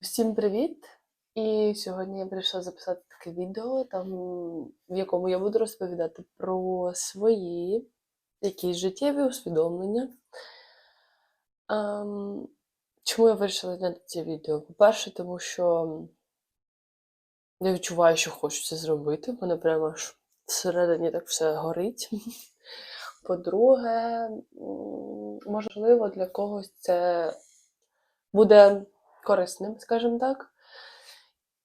Всім привіт! І сьогодні я вирішила записати таке відео, там, в якому я буду розповідати про свої якісь життєві усвідомлення. Ем, чому я вирішила зняти це відео? По-перше, тому що я відчуваю, що хочу це зробити. В мене прямо аж всередині так все горить. По-друге, можливо, для когось це буде корисним, скажімо так.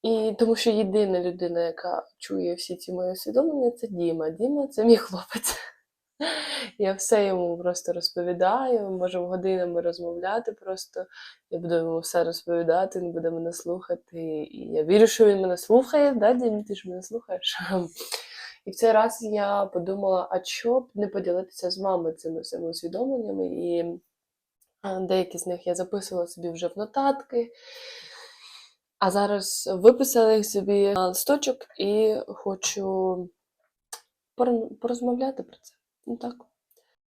І тому що єдина людина, яка чує всі ці мої усвідомлення, це Діма. Діма це мій хлопець. Я все йому просто розповідаю, можемо годинами розмовляти просто. Я буду йому все розповідати, він буде мене слухати. І я вірю, що він мене слухає, да, Дім, ти ж мене слухаєш. І в цей раз я подумала, а що б не поділитися з мамою цими усвідомленнями. І деякі з них я записувала собі вже в нотатки. А зараз виписала їх собі на листочок і хочу порозмовляти про це. Ну так.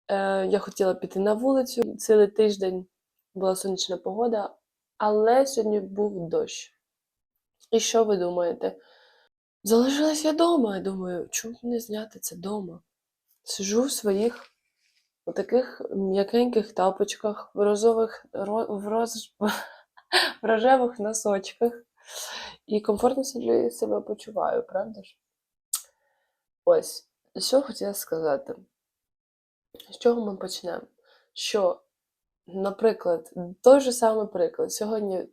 Е, я хотіла піти на вулицю. Цілий тиждень була сонячна погода, але сьогодні був дощ. І що ви думаєте? Залишилась я вдома. Я думаю, чому не зняти це вдома? Сижу в своїх таких м'якеньких тапочках, в розових ро- в, роз... в рожевих носочках. І комфортно себе почуваю, правда ж? Ось, що хотіла сказати. З чого ми почнемо? Що, наприклад, той же самий приклад. Сьогодні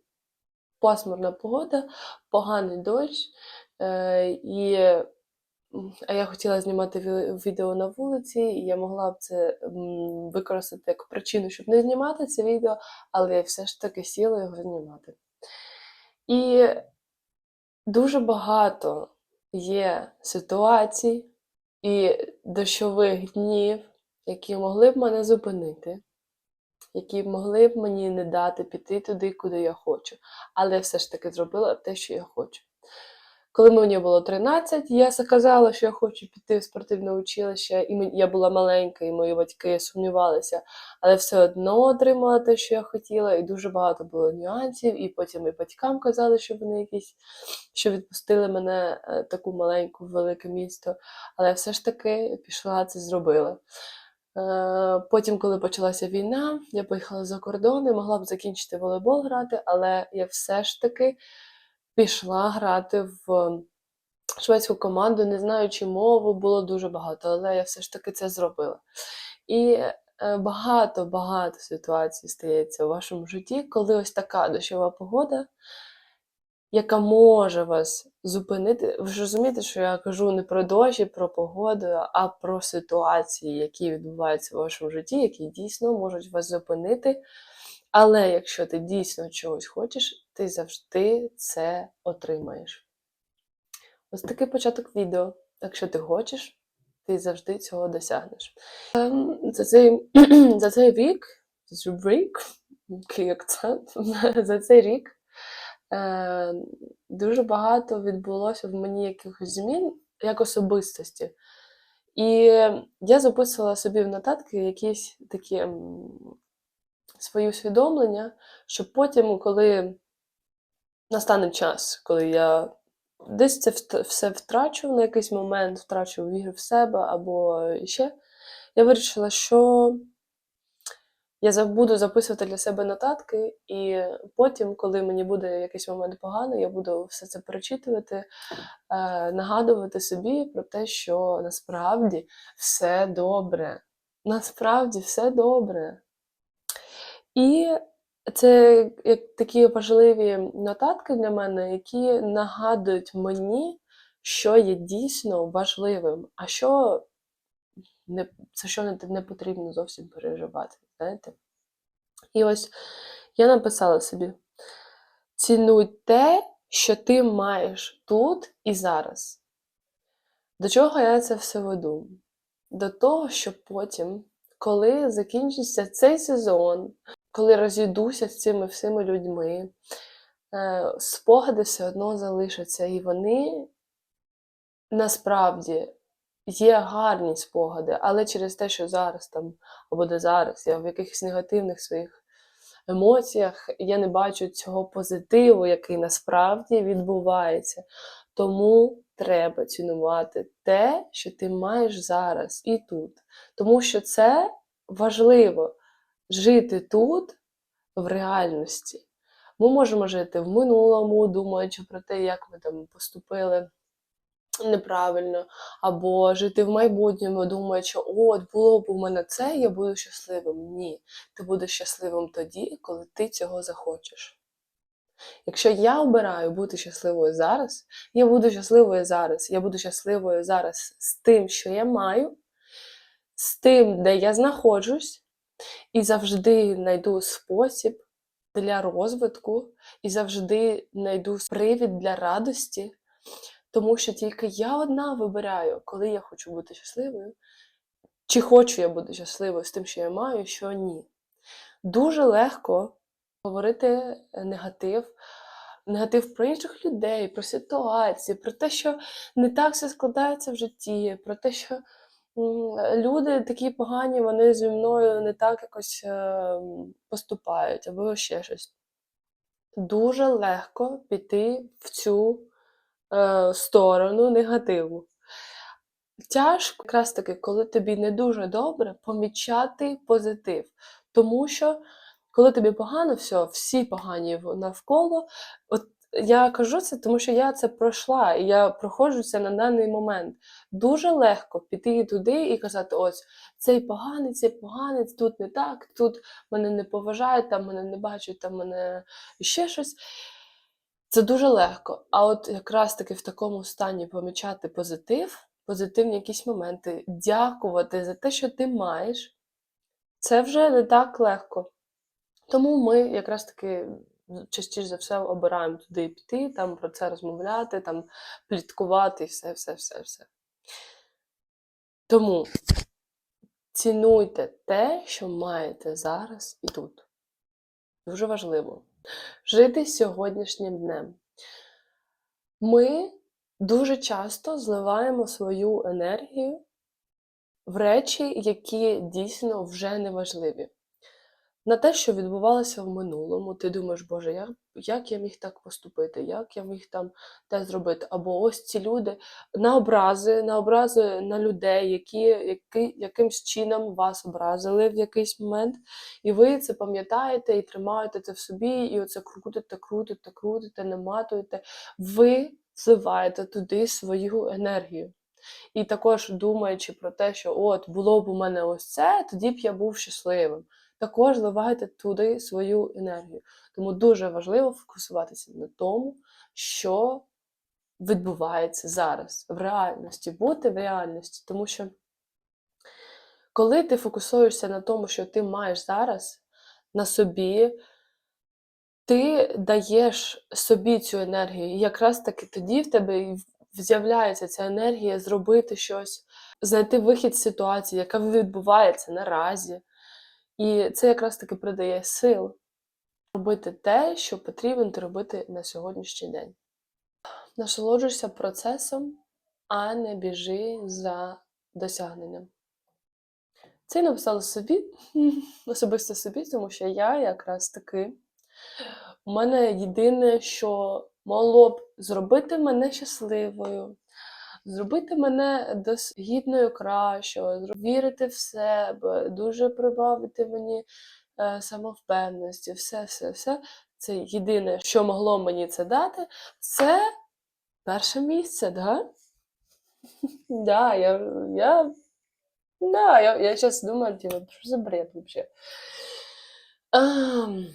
пасмурна погода, поганий дощ, е, і, а я хотіла знімати відео на вулиці, і я могла б це використати як причину, щоб не знімати це відео, але я все ж таки сіла його знімати. І дуже багато є ситуацій і дощових днів, які могли б мене зупинити, які могли б мені не дати піти туди, куди я хочу. Але я все ж таки зробила те, що я хочу. Коли мені було 13, я сказала, що я хочу піти в спортивне училище, і я була маленька, і мої батьки сумнівалися, але все одно отримала те, що я хотіла, і дуже багато було нюансів. І потім і батькам казали, що вони якісь що відпустили мене е, таку маленьку велике місто, але все ж таки пішла це зробила. Е, Потім, коли почалася війна, я поїхала за кордон і могла б закінчити волейбол грати, але я все ж таки пішла грати в шведську команду, не знаючи мову, було дуже багато, але я все ж таки це зробила. І багато-багато ситуацій стається у вашому житті, коли ось така дощова погода, яка може вас зупинити. Ви ж розумієте, що я кажу не про дощ і про погоду, а про ситуації, які відбуваються в вашому житті, які дійсно можуть вас зупинити. Але якщо ти дійсно чогось хочеш, ти завжди це отримаєш. Ось такий початок відео. Якщо ти хочеш, ти завжди цього досягнеш. Ем, За цей, за цей рік, за цей рік, е, дуже багато відбулося в мені якихось змін як особистості. І я записувала собі в нотатки якісь такі свої усвідомлення, щоб потім, коли настане час, коли я десь це все втрачу на якийсь момент, втрачу віру в себе або ще, я вирішила, що я буду записувати для себе нотатки, і потім, коли мені буде якийсь момент поганий, я буду все це перечитувати, е, нагадувати собі про те, що насправді все добре. Насправді все добре. І це як такі важливі нотатки для мене, які нагадують мені, що є дійсно важливим, а що не, за що не, не потрібно зовсім переживати. Знаєте? І ось я написала собі: цінуй те, що ти маєш тут і зараз. До чого я це все веду? До того, що потім, коли закінчиться цей сезон, коли розійдуся з цими всіми людьми, е, спогади все одно залишаться, і вони насправді є гарні спогади, але через те, що зараз там, або не зараз, я в якихось негативних своїх емоціях, я не бачу цього позитиву, який насправді відбувається. Тому треба цінувати те, що ти маєш зараз і тут. Тому що це важливо жити тут, в реальності. Ми можемо жити в минулому, думаючи про те, як ми там поступили неправильно, або жити в майбутньому, думаючи, от було б у мене це, я буду щасливим. Ні, ти будеш щасливим тоді, коли ти цього захочеш. Якщо я обираю бути щасливою зараз, я буду щасливою зараз. Я буду щасливою зараз з тим, що я маю, з тим, де я знаходжусь, і завжди знайду спосіб для розвитку, і завжди знайду привід для радості, тому що тільки я одна вибираю, коли я хочу бути щасливою, чи хочу я бути щасливою з тим, що я маю, що ні. Дуже легко говорити негатив, негатив про інших людей, про ситуації, про те, що не так все складається в житті, про те, що люди такі погані, вони зі мною не так якось е, поступають, або ще щось. Дуже легко піти в цю е, сторону негативу. Тяжко, якраз таки, коли тобі не дуже добре, помічати позитив. Тому що, коли тобі погано, все, всі погані навколо. От я кажу це, тому що я це пройшла, і я проходжу це на даний момент. Дуже легко піти туди і казати: ось цей поганий, цей поганий, тут не так, тут мене не поважають, там мене не бачать, там мене ще щось. Це дуже легко. А от якраз таки в такому стані помічати позитив, позитивні якісь моменти, дякувати за те, що ти маєш, це вже не так легко. Тому ми якраз таки частіше за все обираємо туди піти, там про це розмовляти, там пліткувати все, все, все, все. Тому цінуйте те, що маєте зараз і тут. Дуже важливо. Жити сьогоднішнім днем. Ми дуже часто зливаємо свою енергію в речі, які дійсно вже не важливі. На те, що відбувалося в минулому, ти думаєш, Боже, як, як я міг так поступити, як я міг там те зробити? Або ось ці люди на образи, на образи на людей, які, які якимсь чином вас образили в якийсь момент, і ви це пам'ятаєте і тримаєте це в собі, і оце крутите, крутите, крутите, наматуєте. Ви зливаєте туди свою енергію. І також думаючи про те, що от було б у мене ось це, тоді б я був щасливим. Також зливайте туди свою енергію. Тому дуже важливо фокусуватися на тому, що відбувається зараз в реальності, бути в реальності. Тому що коли ти фокусуєшся на тому, що ти маєш зараз на собі, ти даєш собі цю енергію. І якраз таки тоді в тебе з'являється ця енергія зробити щось, знайти вихід з ситуації, яка відбувається наразі. І це якраз таки придає сил робити те, що потрібно робити на сьогоднішній день. Насолоджуйся процесом, а не біжи за досягненням. Це я написала собі, особисто собі, тому що я якраз таки. У мене єдине, що могло б зробити мене щасливою, зробити мене дос- гідною кращого, вірити в себе, дуже прибавити мені е, самовпевненості, все, все, все. Це єдине, що могло мені це дати, це перше місце, да? Да, я, я, да, я, я зараз думаю, типу, що за бред взагалі. Ем,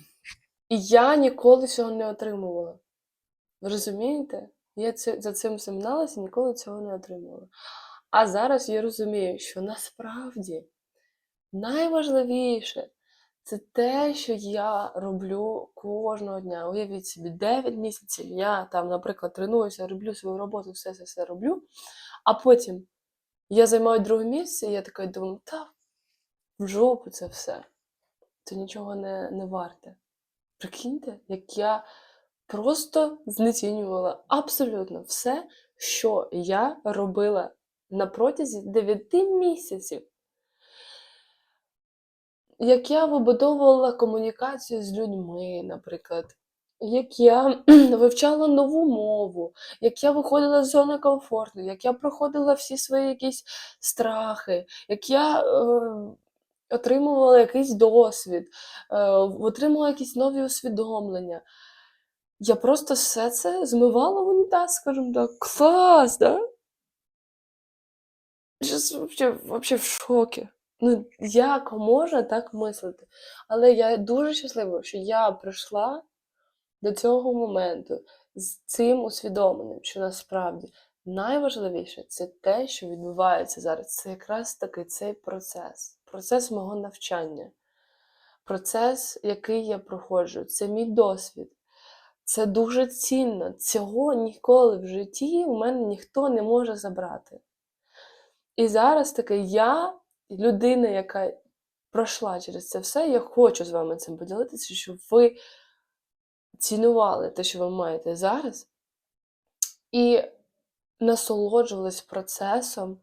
і я ніколи цього не отримувала. Ви розумієте? Я за цим всім гналася і ніколи цього не отримувала. А зараз я розумію, що насправді найважливіше це те, що я роблю кожного дня. Уявіть собі, 9 місяців я там, наприклад, тренуюся, роблю свою роботу, все все все роблю. А потім я займаю друге місце, і я така думаю, та в жопу це все. Це нічого не, не варте. Прикиньте, як я просто знецінювала абсолютно все, що я робила на протязі 9 місяців. як я вибудовувала комунікацію з людьми, наприклад, як я вивчала нову мову, як я виходила з зони комфорту, як я проходила всі свої якісь страхи, як я е, отримувала якийсь досвід, е, отримала якісь нові усвідомлення. Я просто все це змивала в унітаз, скажімо так. Клас, да? Щас вообще в шокі. Ну, як можна так мислити? Але я дуже щаслива, що я прийшла до цього моменту з цим усвідомленням, що насправді найважливіше це те, що відбувається зараз. Це якраз таки цей процес, процес мого навчання, процес, який я проходжу, це мій досвід. Це дуже цінно. Цього ніколи в житті у мене ніхто не може забрати. І зараз таки я, людина, яка пройшла через це все, я хочу з вами цим поділитися, щоб ви цінували те, що ви маєте зараз, і насолоджувались процесом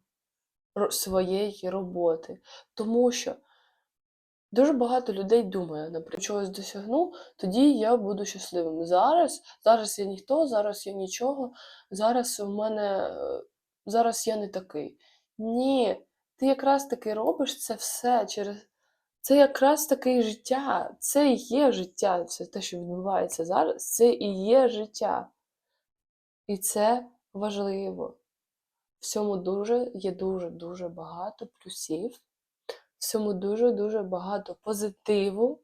своєї роботи. Тому що дуже багато людей думає, наприклад, чогось досягну, тоді я буду щасливим. Зараз, зараз я ніхто, зараз я нічого, зараз у мене е, зараз я не такий. Ні, ти якраз таки робиш це все через. Це якраз таке життя. Це і є життя. Все те, що відбувається зараз, це і є життя. І це важливо. В цьому дуже є дуже-дуже багато плюсів, в цьому дуже-дуже багато позитиву.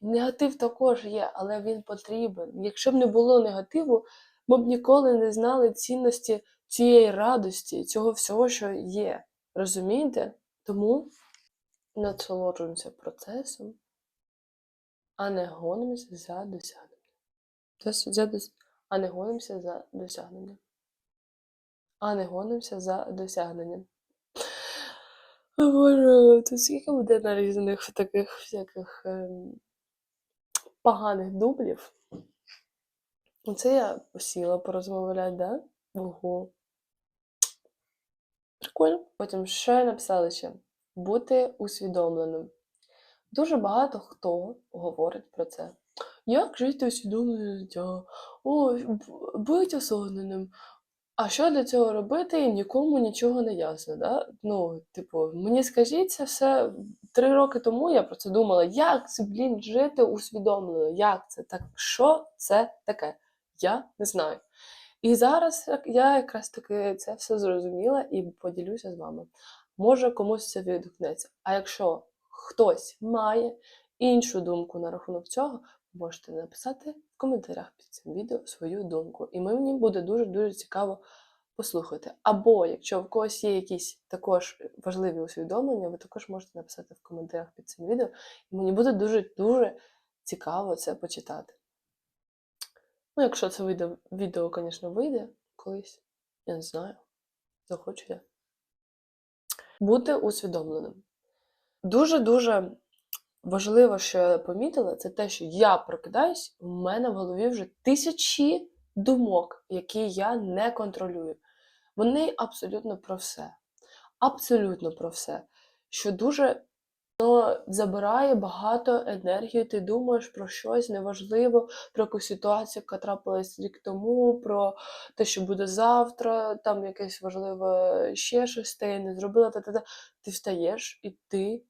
Негатив також є, але він потрібен. Якщо б не було негативу, ми б ніколи не знали цінності цієї радості, цього всього, що є. Розумієте? Тому насолоджуємося процесом, а не гонимося за досягненням. Дос- за дос- А не гонимося за досягненням. А не гонимося за досягненням. О, Боже, тут скільки буде нарізаних таких всяких ем, поганих дублів. Оце я сіла порозмовляти, да? Ого. Прикольно. Потім що я написала ще? Бути усвідомленим. Дуже багато хто говорить про це. Як жити усвідомлене життя? Б- будь осознаним. А що для цього робити, нікому нічого не ясно. Да? Ну, типу, мені скажіть це все три роки тому я про це думала. Як це, блін, жити усвідомлено? Як це? Так що це таке? Я не знаю. І зараз я якраз таки це все зрозуміла і поділюся з вами. Може комусь це відгукнеться. А якщо хтось має іншу думку на рахунок цього, можете написати в коментарях під цим відео свою думку. І мені буде дуже-дуже цікаво послухати. Або якщо в когось є якісь також важливі усвідомлення, ви також можете написати в коментарях під цим відео. І мені буде дуже-дуже цікаво це почитати. Ну, якщо це вийде, відео, звісно, вийде колись, я не знаю, захочу я. Бути усвідомленим. Дуже-дуже важливо, що я помітила, це те, що я прокидаюсь, у мене в голові вже тисячі думок, які я не контролюю. Вони абсолютно про все. Абсолютно про все. Що дуже воно забирає багато енергії, ти думаєш про щось неважливо, про якусь ситуацію, яка трапилась рік тому, про те, що буде завтра, там якесь важливе ще щось, ти не зробила, та-та-та. Ти встаєш і ти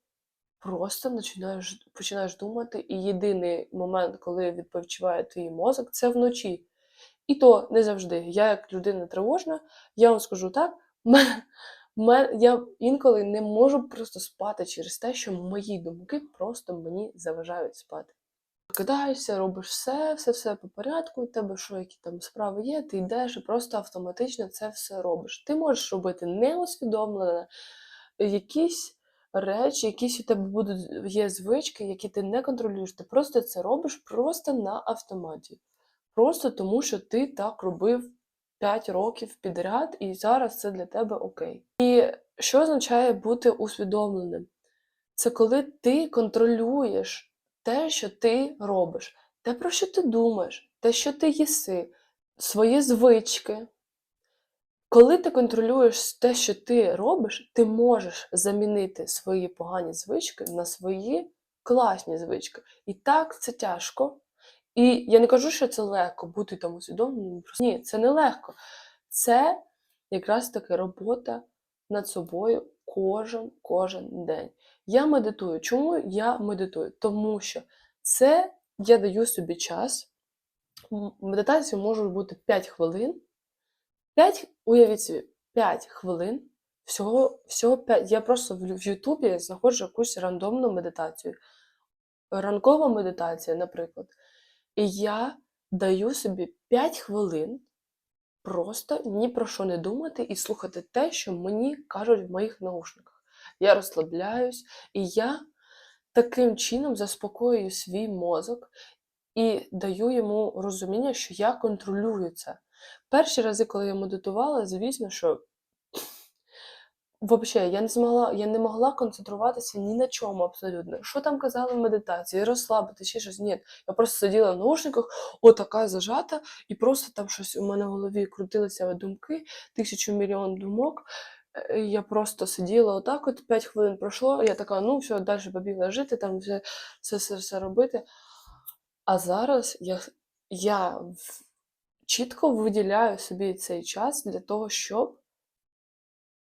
просто починаєш, починаєш думати, і єдиний момент, коли відпочиває твій мозок, це вночі. І то не завжди. Я, як людина тривожна, я вам скажу так, ме- ме- я інколи не можу просто спати через те, що мої думки просто мені заважають спати. Прокидаєшся, робиш все, все, все по порядку, у тебе що, які там справи є, ти йдеш і просто автоматично це все робиш. Ти можеш робити неусвідомлено якісь речі, якісь у тебе будуть є звички, які ти не контролюєш. Ти просто це робиш просто на автоматі. Просто тому, що ти так робив 5 років підряд, і зараз це для тебе окей. І що означає бути усвідомленим? Це коли ти контролюєш те, що ти робиш, те, про що ти думаєш, те, що ти їси, свої звички. Коли ти контролюєш те, що ти робиш, ти можеш замінити свої погані звички на свої класні звички. І так це тяжко. І я не кажу, що це легко бути там усвідомленим. Ні, це не легко. Це якраз таки робота над собою кожен кожен день. Я медитую. Чому я медитую? Тому що це я даю собі час. М- Медитація може бути 5 хвилин. 5, уявіть собі, 5 хвилин. Всього, всього 5. Я просто в, Ютубі знаходжу якусь рандомну медитацію. Ранкова медитація, наприклад. І я даю собі 5 хвилин просто ні про що не думати і слухати те, що мені кажуть в моїх наушниках. Я розслабляюсь, і я таким чином заспокоюю свій мозок і даю йому розуміння, що я контролюю це. Перші рази, коли я медитувала, звісно, що Взагалі, я не змогла, я не могла концентруватися ні на чому абсолютно. Що там казали в медитації, розслабити, ще щось. Ні. Я просто сиділа в наушниках, отака зажата, і просто там щось у мене в голові крутилися думки, тисячу мільйон думок. Е, Я просто сиділа отак, от 5 хвилин пройшло, я така, ну все, далі побігла жити, там все, все, все, все робити. А зараз я, я чітко виділяю собі цей час для того, щоб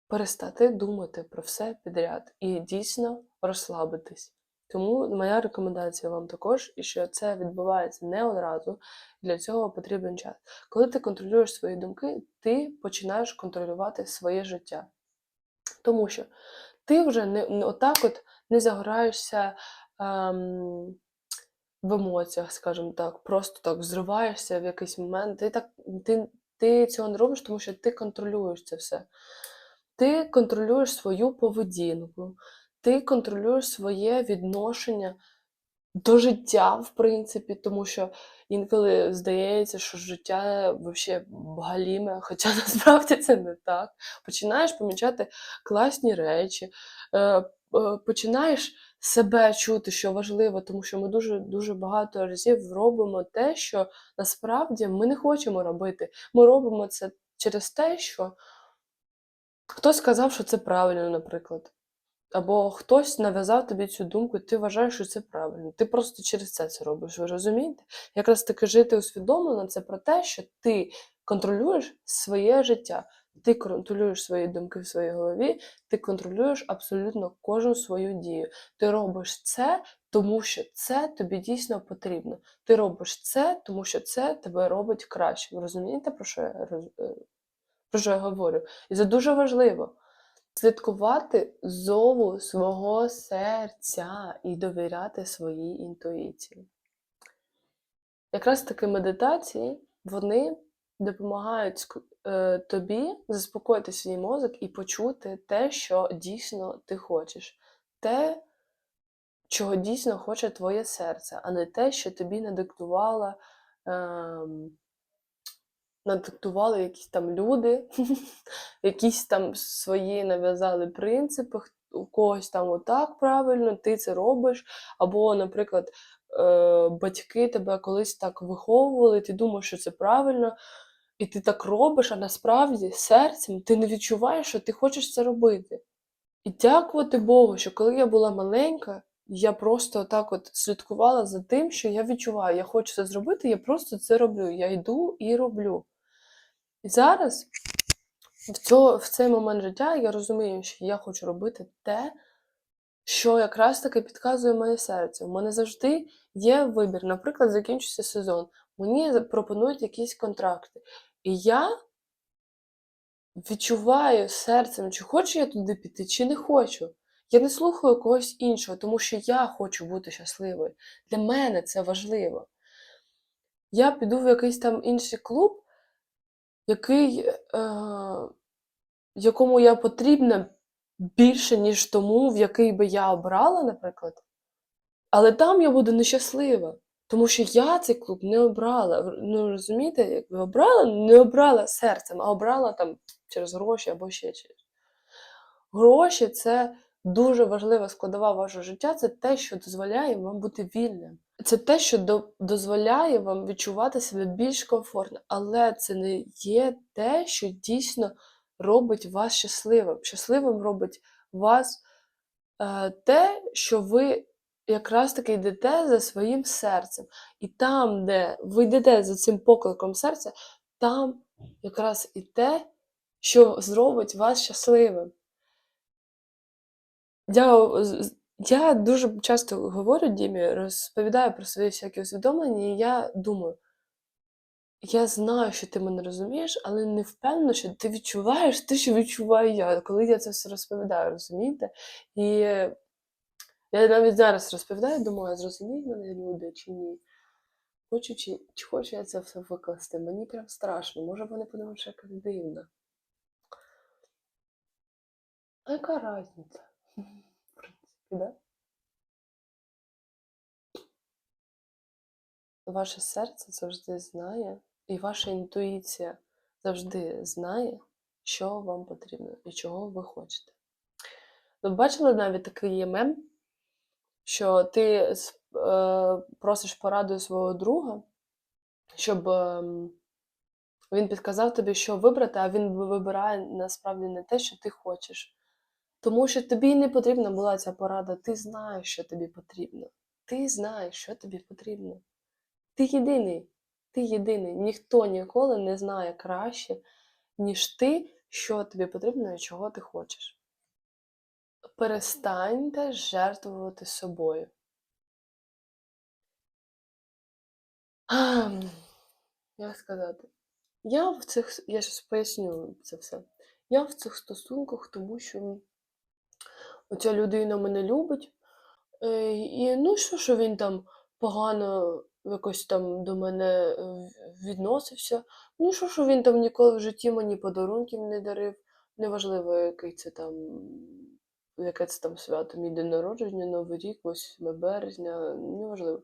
перестати думати про все підряд і дійсно розслабитись. Тому моя рекомендація вам також, і що це відбувається не одразу, для цього потрібен час. Коли ти контролюєш свої думки, ти починаєш контролювати своє життя. Тому що ти вже не, отак от не загораєшся ем, в емоціях, скажімо так, просто так взриваєшся в якийсь момент. Ти, так, ти, ти цього не робиш, тому що ти контролюєш це все. Ти контролюєш свою поведінку, ти контролюєш своє відношення до життя, в принципі, тому що інколи здається, що життя взагалі галіме, хоча насправді це не так. Починаєш помічати класні речі, е, починаєш себе чути, що важливо, тому що ми дуже дуже багато разів робимо те, що насправді ми не хочемо робити. Ми робимо це через те, що хтось сказав, що це правильно, наприклад. Або хтось нав'язав тобі цю думку, і ти вважаєш, що це правильно. Ти просто через це це робиш. Ви розумієте? Якраз таки жити усвідомлено це про те, що ти контролюєш своє життя, ти контролюєш свої думки в своїй голові, ти контролюєш абсолютно кожну свою дію. Ти робиш це, тому що це тобі дійсно потрібно. Ти робиш це, тому що це тебе робить краще. Ви розумієте, про що я е, про що я говорю? І це дуже важливо слідкувати зову свого серця і довіряти своїй інтуїції. Якраз таки медитації вони допомагають е, тобі заспокоїти свій мозок і почути те, що дійсно ти хочеш, те, чого дійсно хоче твоє серце, а не те, що тобі надиктувала. Ем, надиктували якісь там люди, якісь там свої нав'язали принципи, у когось там отак правильно, ти це робиш. Або, наприклад, е, батьки тебе колись так виховували, ти думаєш, що це правильно, і ти так робиш, а насправді серцем ти не відчуваєш, що ти хочеш це робити. І дякувати Богу, що коли я була маленька, я просто так от слідкувала за тим, що я відчуваю, я хочу це зробити, я просто це роблю. Я йду і роблю. І зараз, в, цьо, в цей момент життя, я розумію, що я хочу робити те, що якраз таки підказує моє серце. У мене завжди є вибір. Наприклад, закінчується сезон. Мені пропонують якісь контракти. І я відчуваю серцем, чи хочу я туди піти, чи не хочу. Я не слухаю когось іншого, тому що я хочу бути щасливою. Для мене це важливо. Я піду в якийсь там інший клуб, який, е, якому я потрібна більше, ніж тому, в який би я обрала, наприклад. Але там я буду нещаслива, тому що я цей клуб не обрала. Ну, розумієте, якби обрала, не обрала серцем, а обрала там через гроші або ще через. Гроші це дуже важлива складова вашого життя, це те, що дозволяє вам бути вільним. Це те, що до- дозволяє вам відчувати себе більш комфортно, але це не є те, що дійсно робить вас щасливим. Щасливим робить вас е, те, що ви якраз таки йдете за своїм серцем. І там, де ви йдете за цим покликом серця, там якраз і те, що зробить вас щасливим. Я, я дуже часто говорю Дімі, розповідаю про свої всякі усвідомлення, і я думаю, я знаю, що ти мене розумієш, але не впевнена, що ти відчуваєш те, що відчуваю я, коли я це все розповідаю, розумієте? І я навіть зараз розповідаю, думаю, зрозуміють мене люди чи ні. Хочу, чи, чи хочу я це все викласти? Мені прям страшно. Може вони подумають, що якась дивна. А яка різниця? В принципі, да? Ваше серце завжди знає, і ваша інтуїція завжди знає, що вам потрібно і чого ви хочете. Ви бачили навіть такий є мем, що ти е, просиш пораду свого друга, щоб ем, він підказав тобі, що вибрати, а він вибирає насправді не те, що ти хочеш. Тому що тобі не потрібна була ця порада, ти знаєш, що тобі потрібно. Ти знаєш, що тобі потрібно. Ти єдиний. Ти єдиний. Ніхто ніколи не знає краще, ніж ти, що тобі потрібно і чого ти хочеш. Перестаньте жертвувати собою. Ам, Як сказати? Я в цих, я щось поясню це все. Я в цих стосунках, тому що оця людина мене любить. Е, І ну що, що він там погано якось там до мене е, відносився. Ну що, що він там ніколи в житті мені подарунків не дарив. Неважливо, який це там, яке це там свято, мій день народження, Новий рік, 8 березня, неважливо.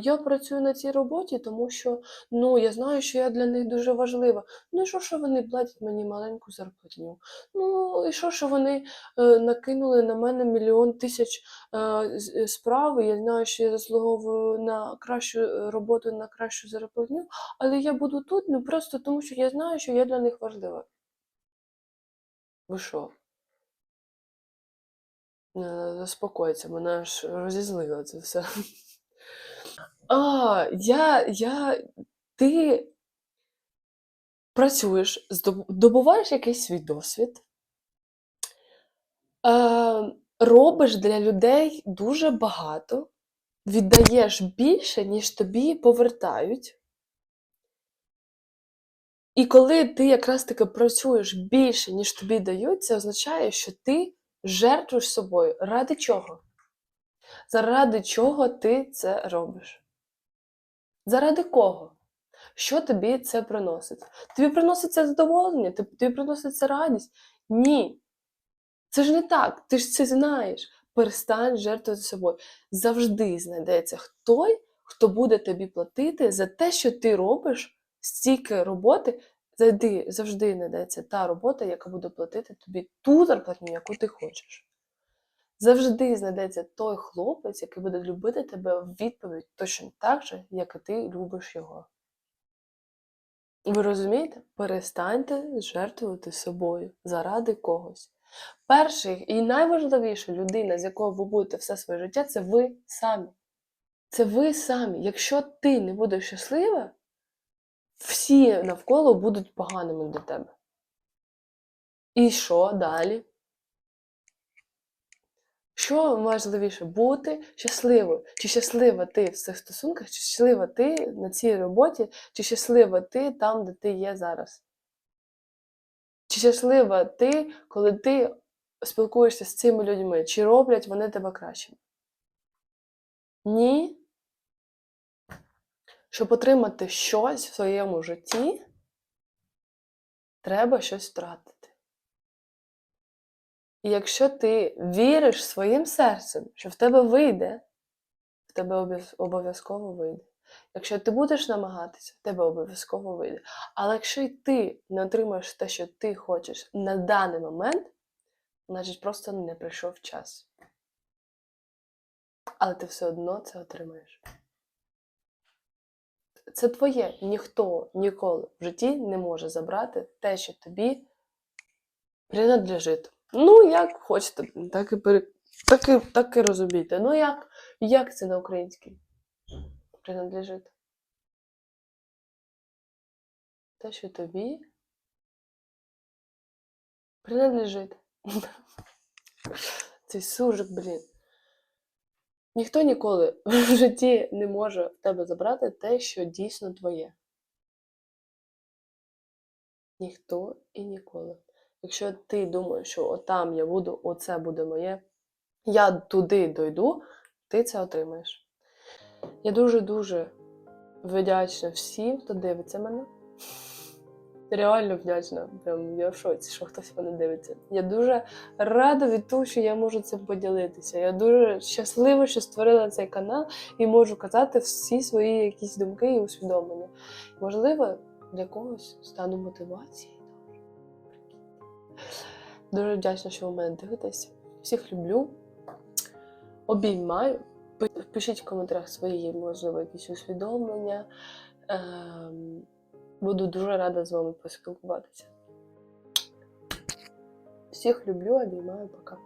Я працюю на цій роботі, тому що ну, я знаю, що я для них дуже важлива. Ну і що, що вони платять мені маленьку зарплатню? Ну і що, що вони е, накинули на мене мільйон тисяч е, е, справ, я знаю, що я заслуговую на кращу е, роботу, на кращу зарплатню, але я буду тут ну просто тому, що я знаю, що я для них важлива. Ви що? Е, Заспокоїться, мене аж розізлило це все. А, я, я, ти працюєш, добуваєш якийсь свій досвід, е, робиш для людей дуже багато, віддаєш більше, ніж тобі повертають. І коли ти якраз таки працюєш більше, ніж тобі дають, це означає, що ти жертвуєш собою. Ради чого? Заради чого ти це робиш? Заради кого? Що тобі це приносить? Тобі приносить це задоволення, тобі приносить це радість? Ні. Це ж не так, ти ж це знаєш. Перестань жертвувати собою. Завжди знайдеться той, хто буде тобі платити за те, що ти робиш стільки роботи. Завжди, завжди знайдеться та робота, яка буде платити тобі ту зарплатню, яку ти хочеш. Завжди знайдеться той хлопець, який буде любити тебе в відповідь точно так же, як і ти любиш його. Ви розумієте? Перестаньте жертвувати собою заради когось. Перший і найважливіша людина, з якою ви будете все своє життя, це ви самі. Це ви самі. Якщо ти не будеш щаслива, всі навколо будуть поганими для тебе. І що далі? Що важливіше бути щасливою? Чи щаслива ти в цих стосунках, чи щаслива ти на цій роботі, чи щаслива ти там, де ти є зараз? Чи щаслива ти, коли ти спілкуєшся з цими людьми? Чи роблять вони тебе кращим? Ні. Щоб отримати щось в своєму житті, треба щось втратити. І якщо ти віриш своїм серцем, що в тебе вийде, в тебе обов'язково вийде. Якщо ти будеш намагатися, в тебе обов'язково вийде. Але якщо й ти не отримаєш те, що ти хочеш на даний момент, значить просто не прийшов час. Але ти все одно це отримаєш. Це твоє. Ніхто ніколи в житті не може забрати те, що тобі принадлежить. Ну, як хочете, так і пере- Так і, так і розумієте. Ну як, як це на українській? Принадлежить? Те, що тобі принадлежить. Цей сужик, блін. Ніхто ніколи в житті не може в тебе забрати те, що дійсно твоє. Ніхто і ніколи. Якщо ти думаєш, що отам я буду, оце буде моє, я туди дойду, ти це отримаєш. Я дуже-дуже вдячна всім, хто дивиться мене. Реально вдячна. Прям я в шоці, що хтось мене дивиться. Я дуже рада від того, що я можу цим поділитися. Я дуже щаслива, що створила цей канал і можу казати всі свої якісь думки і усвідомлення. Можливо, для когось стану мотивацією. Дуже вдячна, що ви мене дивитесь. Всіх люблю. Обіймаю. Пишіть в коментарях свої, можливо, якісь усвідомлення. Буду дуже рада з вами поспілкуватися. Всіх люблю, обіймаю, пока.